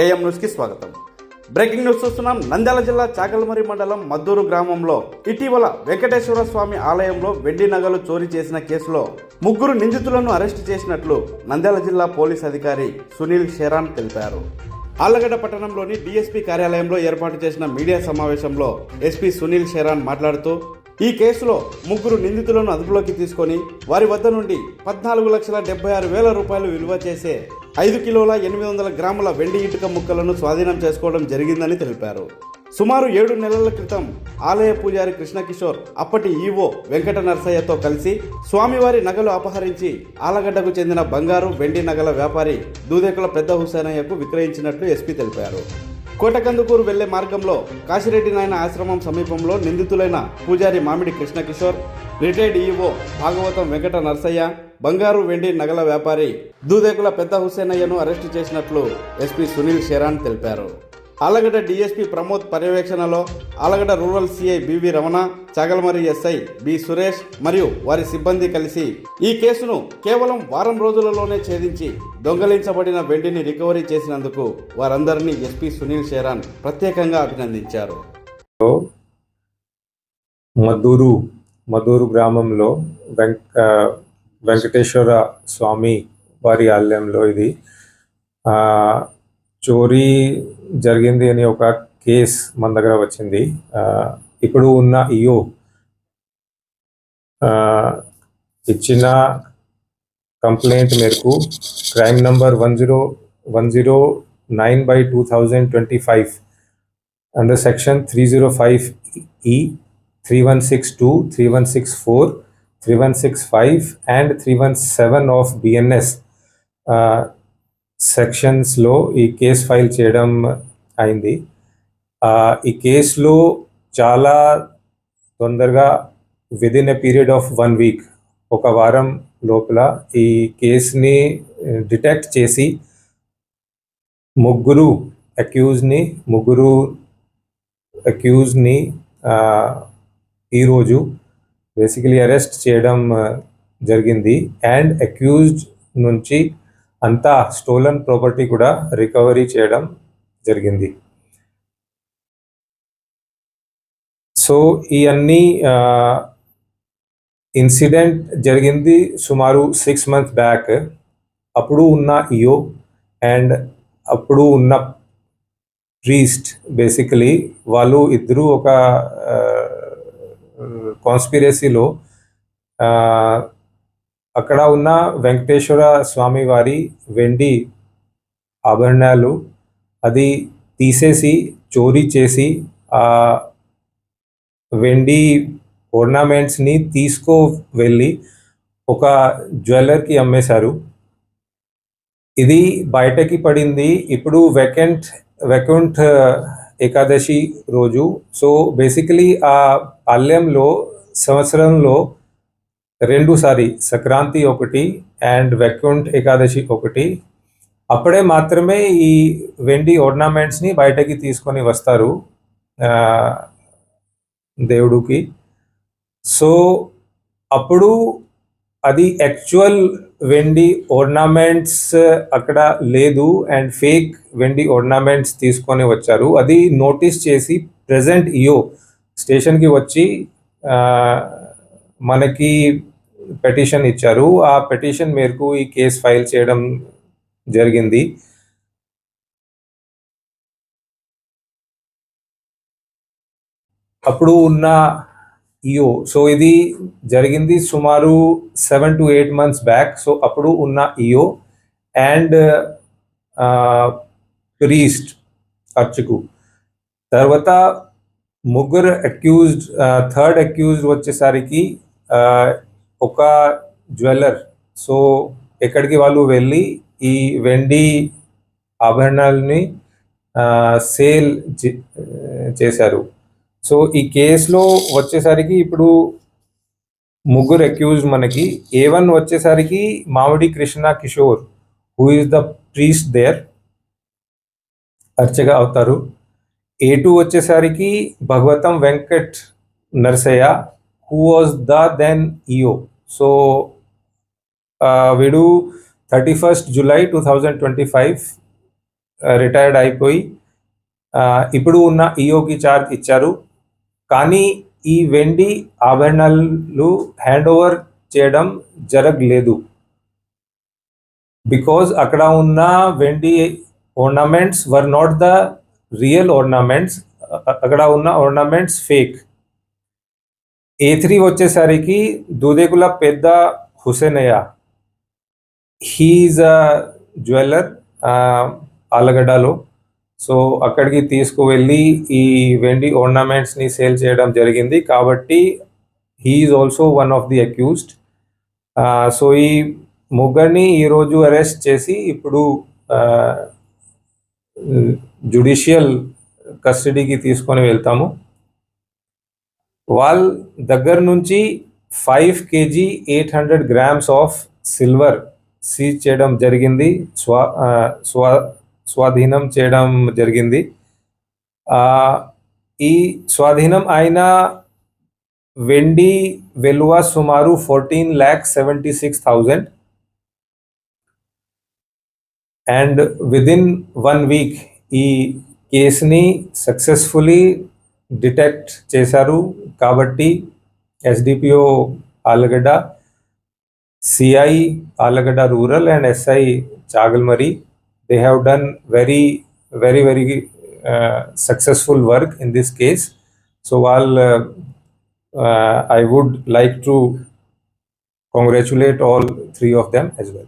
AM న్యూస్కి స్వాగతం. Breaking news చూస్తున్నాం. నంద్యాల జిల్లా చాకలమరి మండలం మద్దూరు గ్రామంలో ఇటీవల వెంకటేశ్వర స్వామి ఆలయంలో వెండి నగలు చోరీ చేసిన కేసులో ముగ్గురు నిందితులను అరెస్టు చేసినట్లు నంద్యాల జిల్లా పోలీస్ అధికారి సునీల్ షెరాన్ తెలిపారు. ఆళ్ళగడ్డ పట్టణంలోని డీఎస్పీ కార్యాలయంలో ఏర్పాటు చేసిన మీడియా సమావేశంలో ఎస్పీ సునీల్ షెరాన్ మాట్లాడుతూ ఈ కేసులో ముగ్గురు నిందితులను అదుపులోకి తీసుకొని వారి వద్ద నుండి పద్నాలుగు లక్షల డెబ్బై ఆరు వేల రూపాయలు విలువ చేసే ఐదు కిలోల ఎనిమిది వందల గ్రాముల వెండి ఇటుక ముక్కలను స్వాధీనం చేసుకోవడం జరిగిందని తెలిపారు. సుమారు ఏడు నెలల క్రితం ఆలయ పూజారి కృష్ణకిషోర్ అప్పటి ఈవో వెంకట నరసయ్యతో కలిసి స్వామివారి నగలు అపహరించి ఆలగడ్డకు చెందిన బంగారు వెండి నగల వ్యాపారి దూదేకుల పెద్ద హుసేనయ్యకు విక్రయించినట్లు ఎస్పీ తెలిపారు. కోటకందుకూరు వెళ్ళే మార్గంలో కాశిరెడ్డి నాయన ఆశ్రమం సమీపంలో నిందితులైన పూజారి మామిడి కృష్ణకిషోర్ రిటైర్డ్ ఈఓ భాగవతం వెంకట నర్సయ్య బంగారు వెండి నగల వ్యాపారి దూదేకుల పెద్ద హుసేనయ్యను అరెస్టు చేసినట్లు ఎస్పీ సునీల్ షెరాన్ తెలిపారు. ఆలగడ్డ డీఎస్పీ ప్రమోద్ పర్యవేక్షణలో Allagadda rural CI BV Ramana Chagalamarri SI B Suresh మరియు వారి సిబ్బంది కలిసి ఈ కేసును కేవలం వారం రోజులలోనే ఛేదించి దొంగలించబడిన వెండిని రికవరీ చేసినందుకు వారందరినీ ఎస్పీ సునీల్ షేరాన్ ప్రత్యేకంగా అభినందించారు. మధూరు మధూరు గ్రామంలో వెంక వెంకటేశ్వర స్వామి వారి ఆలయంలో ఇది. చోరీ జరిగింది అని ఒక కేస్ మన దగ్గర వచ్చింది. ఇప్పుడు ఉన్న ఇయో ఇచ్చిన కంప్లైంట్ మేరకు crime number one zero one zero nine by two thousand twenty five under section three zero five ఈ three one six two three one six four three one six five and three one seven of BNS సెక్షన్స్లో ఈ case file చేయడం అయింది. ఈ కేసులో చాలా తొందరగా within a period of one week ఒక వారం లోపల ఈ కేసుని డిటెక్ట్ చేసి ముగ్గురు అక్యూజ్ని ముగ్గురు అక్యూజ్ని ఈరోజు బేసికలీ అరెస్ట్ చేయడం జరిగింది. అండ్ అక్యూజ్డ్ నుంచి అంతా స్టోలన్ ప్రాపర్టీ కూడా రికవరీ చేయడం జరిగింది. సో ఈ అన్ని ఇన్సిడెంట్ జరిగింది సుమారు సిక్స్ మంత్స్ బ్యాక్. అప్పుడు ఉన్న ఇయో అండ్ అప్పుడు ఉన్న ప్రీస్ట్ బేసికలీ వాళ్ళు ఇద్దరు ఒక కాన్స్పిరసీలో అక్కడ ఉన్న వెంకటేశ్వర స్వామి వారి వెండి ఆభరణాలు అది తీసేసి చోరీ చేసి ఆ వెండి ఓర్నమెంట్స్ని తీసుకో వెళ్ళి ఒక జ్యువెలర్కి అమ్మేశారు. ఇది బయటకి పడింది. ఇప్పుడు వెకెంట్ వెకుంఠ్ uh, ఏకాదశి రోజు. సో బేసికలీ ఆ పాల్యంలో సంవత్సరంలో రెండు సారి సంక్రాంతి ఒకటి అండ్ వెకుంఠ్ ఏకాదశి ఒకటి. అప్పుడే మాత్రమే ఈ వెండి ఆర్నమెంట్స్ని బయటకి తీసుకొని వస్తారు దేవుడికి. సో అప్పుడు అది యాక్చువల్ వెండి ఓర్నమెంట్స్ అక్కడ లేదు అండ్ ఫేక్ వెండి ఆర్నమెంట్స్ తీసుకొని వచ్చారు. అది నోటీస్ చేసి ప్రజెంట్ ఇయో స్టేషన్కి వచ్చి మనకి పెటిషన్ ఇచ్చారు. ఆ పెటిషన్ మేరకు ఈ కేసు ఫైల్ చేయడం జరిగింది. అప్పుడు ఉన్న ఇయో సో ఇది జరిగింది సుమారు seven to eight months back so అప్పుడు ఉన్న ఇయో అండ్ ప్రీస్ట్ అర్చకు. తర్వాత ముగ్గురు అక్యూజ్డ్ థర్డ్ అక్యూజ్డ్ వచ్చేసరికి ఒక జ్యువెలర్. సో ఎక్కడికి వాళ్ళు వెళ్ళి ఈ వెండి ఆభరణాలని సేల్ చేశారు. సో ఈ కేసులో వచ్చేసరికి ఇప్పుడు ముగ్గురు అక్యూజ్ మనకి. ఏ వన్ వచ్చేసరికి Mamidi Krishna Kishore who is the priest there అర్చగా అవుతారు. ఏ టూ వచ్చేసరికి Bhagavatam Venkat Narsaiah who was the then EO so వీడు thirty first July two thousand twenty five retired అయిపోయి uh, ఇప్పుడు ఉన్న ఈఓకి చార్జ్ ఇచ్చారు. కానీ ఈ వెండి ఆభరణాలు హ్యాండ్ ఓవర్ చేయడం జరగలేదు. బికాజ్ అక్కడ ఉన్న వెండి ornaments were not the real ornaments. అక్కడ ఉన్న ornaments ఫేక్ ఏ త్రీ వచ్చేసరికి Dudekula Pedda Husenaiah. He's a jeweller ఆలగడ్డలో. So అక్కడికి తీసుకువెళ్ళి ఈ వెండి ఓర్నమెంట్స్ని సేల్ చేయడం జరిగింది. కాబట్టి he's also one of the accused so ఈ ముగ్గురిని ఈరోజు అరెస్ట్ చేసి ఇప్పుడు జుడిషియల్ కస్టడీకి తీసుకొని వెళ్తాము. వాళ్ళ దగ్గర నుంచి five kg eight hundred grams of silver seize చేయడం జరిగింది. స్వా స్వా స్వాధీనం చేయడం జరిగింది. ఈ స్వాధీనం అయిన వెండి విలువ సుమారు fourteen lakh seventy six thousand and within one week ఈ కేసుని సక్సెస్ఫుల్లీ డిటెక్ట్ చేశారు కాబట్టి SDPO Allagadda CI Allagadda rural and SI Chagalamarri they have done very very very successful work in this case so వాళ్ళ I would like to congratulate all three of them as well.